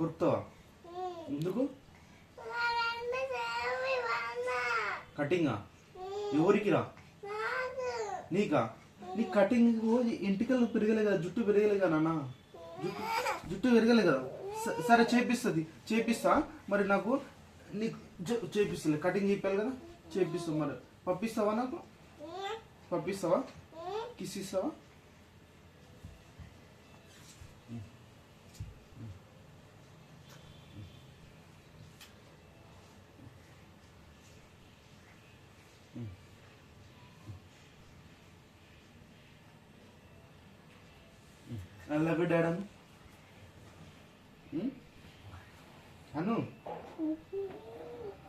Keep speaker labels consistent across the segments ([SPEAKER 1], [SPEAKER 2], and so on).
[SPEAKER 1] కుర్తావా? ఎందుకు? కటింగా? ఎవరికి రా? నీకా? నీ కటింగ్ ఇంటికలు పెరగలే కదా జుట్టు పెరగలే కదా నాన్న. జుట్టు జుట్టు పెరగలే కదా. సరే చేపిస్తుంది. చేపిస్తా. మరి నాకు నీకు చేపిస్తుంది కటింగ్ చేయాలి కదా? చేపిస్తా. మరి పంపిస్తావా నాకు? పంపిస్తావా? కిస్ ఇస్తావా? I love you dad Anu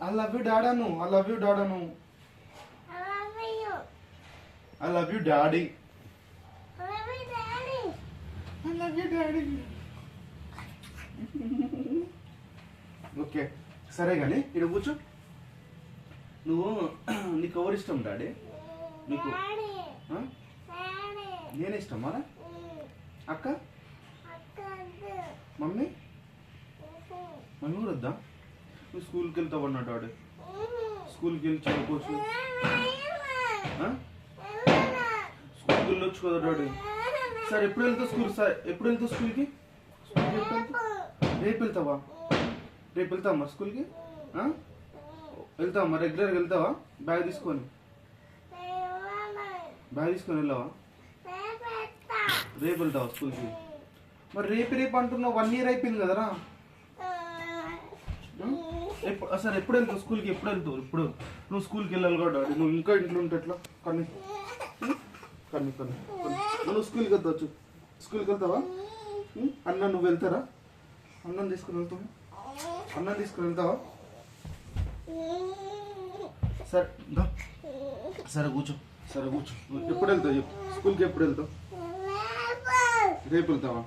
[SPEAKER 1] I love you dad Anu I love you dad Anu I love you daddy I love you daddy okay సరే కానీ ఇక్కడ కూర్చో. నువ్వు నీకు ఎవరు ఇష్టం డాడీ నీకు? నేనే ఇష్టమా అక్క? మమ్మీ? మమ్మీ కూడా వద్దా? నువ్వు స్కూల్కి వెళ్తావు అన్నాడు డాడీ స్కూల్కి వెళ్ళి చదువుకోవచ్చు? స్కూల్కి వెళ్ళొచ్చు కదా డాడీ. సరే ఎప్పుడు వెళ్తావు స్కూల్? సార్ ఎప్పుడు వెళ్తావు స్కూల్కి? రేపు. వెళ్తావా? రేపు. వెళ్తావా మరి స్కూల్కి ఆ? వెళ్తావా? మరి రెగ్యులర్గా వెళ్తావా? బ్యాగ్ తీసుకొని? బ్యాగ్ తీసుకొని వెళ్ళావా? రేపు వెళ్తావు స్కూల్కి? మరి రేపు రేపు అంటున్నావు వన్ ఇయర్ అయిపోయింది కదరా? ఎప్పుడు ఎప్పుడు వెళ్తావు స్కూల్కి? ఎప్పుడు వెళ్తావు? ఇప్పుడు నువ్వు స్కూల్కి వెళ్ళాలి కూడా డాడీ. నువ్వు ఇంకా ఇంట్లో ఉంటే ఎట్లా? కన్నీ. కన్నీ కన్నీ నువ్వు స్కూల్కి వెళ్తావచ్చు స్కూల్కి వెళ్తావా? అన్న నువ్వు వెళ్తారా? అన్నం తీసుకుని వెళ్తావు? అన్నం తీసుకుని వెళ్తావా? సరే సరే కూర్చో. సరే కూర్చో. నువ్వు ఎప్పుడు వెళ్తావు చెప్పు. స్కూల్కి ఎప్పుడు వెళ్తావు? రేపు వెళ్తావా?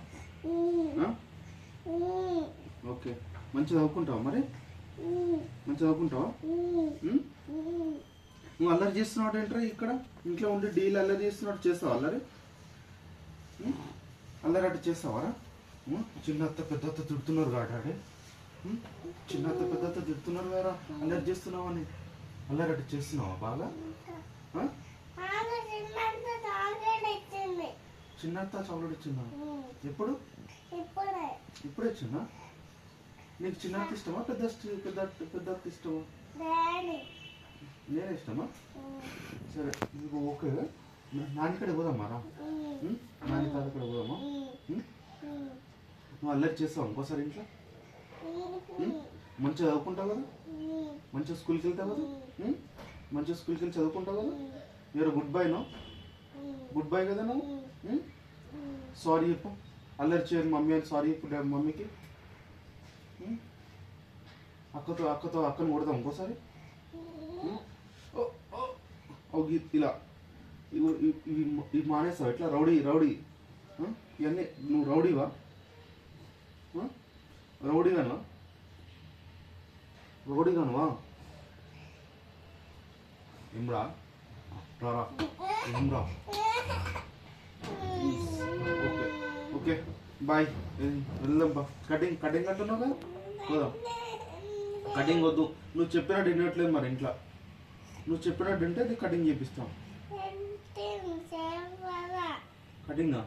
[SPEAKER 1] ఓకే. మంచిగా చదువుకుంటావా మరి? మంచిగా చదువుకుంటావా? నువ్వు అల్లరి చేస్తున్నావు ఏంట్రా ఇక్కడ? ఇంట్లో ఉండి డీల్ అల్లరి చేస్తున్నట్టు చేస్తావా అల్లరి? అల్లరి అట్ట చేస్తావారా? చిన్న అత్త పెద్ద అత్త తిడుతున్నారు కాడాడే చిన్న అత్త పెద్ద అత్త తిడుతున్నారు కదా అల్లరి చేస్తున్నావు అని అల్లరి అట్ట చేస్తున్నావా బాగా? ఆ? చిన్న అత్త చాక్లెట్ ఇచ్చిందా ఎప్పుడు?
[SPEAKER 2] ఇప్పుడే.
[SPEAKER 1] ఇచ్చిందా నీకు చిన్న అత్త ఇష్టమా? పెద్ద పెద్ద పెద్ద ఇష్టమా? నేనే. ఇష్టమా? సరే నీకు ఓకే. నాన్నకడే పోదామా? రా? నాన్న తాతకడే పోదామా? నువ్వు అల్లరి చేస్తావు ఇంకోసారి ఇంట్లో? మంచిగా చదువుకుంటావు కదా? మంచిగా స్కూల్కి వెళ్తావు కదా? మంచిగా స్కూల్కి వెళ్ళి చదువుకుంటావు కదా? మీరు good bye no? Good bye కదా నువ్వు? సారీ చెప్పు అల్లరి చేయను మమ్మీ అని సారీ చెప్పు మమ్మీకి అక్కతో అక్కతో అక్కను కొడదాం ఇంకోసారి ఓ, ఓ, ఓ, ఇలా ఇవి ఇవి- మానేస్తావు ఎట్లా రౌడీ రౌడీ ఇవన్నీ నువ్వు రౌడీవా ఆ? రౌడీగానా రౌడీగానువా ఏమ్రా రారా ఏమ్రా ఓకే ఓకే. బాయ్. వెళ్దాం బా. కటింగ్ కటింగ్ అంటున్నావు కదా? పోదాం. కటింగ్ వద్దు. నువ్వు చెప్పినట్టు వినట్లేదు మరి ఇంట్లో. నువ్వు చెప్పినట్టు వింటే నీకు కటింగ్ చేపిస్తాం. కటింగా?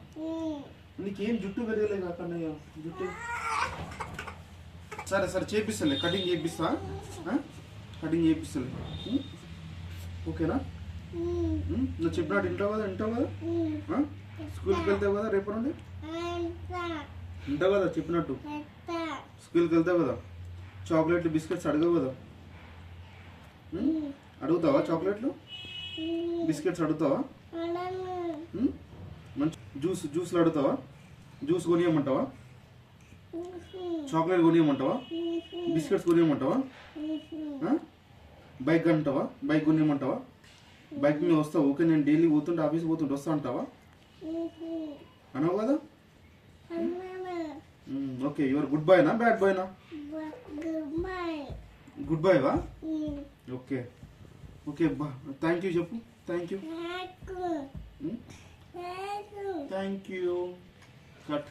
[SPEAKER 1] నీకేం జుట్టు పెరగలే కాకన్నయ్య జుట్టు? సరే సరే చేపిస్తలే. కటింగ్ చేపిస్తా. కటింగ్ చేపిస్తలే. ఓకేనా? నువ్వు చెప్పినట్టు వింటావు కదా? వింటావు కదా? స్కూల్కి వెళ్తావు కదా రేపు నుండి? వింటావు కదా చెప్పినట్టు? స్కూల్కి వెళ్తావు కదా? చాక్లెట్లు బిస్కెట్స్ అడగవు కదా? అడుగుతావా చాక్లెట్లు? బిస్కెట్స్ అడుగుతావా? మంచి జ్యూస్ జ్యూస్లు అడుగుతావా? జ్యూస్ కొనియమంటావా? చాక్లెట్ కొనియమంటావా? బిస్కెట్స్ కొనియమంటావా? బైక్ అంటావా? బైక్ కొనియమంటావా? బైక్ మీద వస్తావు. ఓకే నేను డైలీ పోతుంటే ఆఫీస్ పోతుంటే వస్తా అంటావా? అనవు కదా? ఓకే యువర్ గుడ్ బాయ్నా బ్యాడ్ బాయ్నా గుడ్ బాయ్వా ఓకే. ఓకే బా థ్యాంక్ యూ చెప్పు thank you thank you cut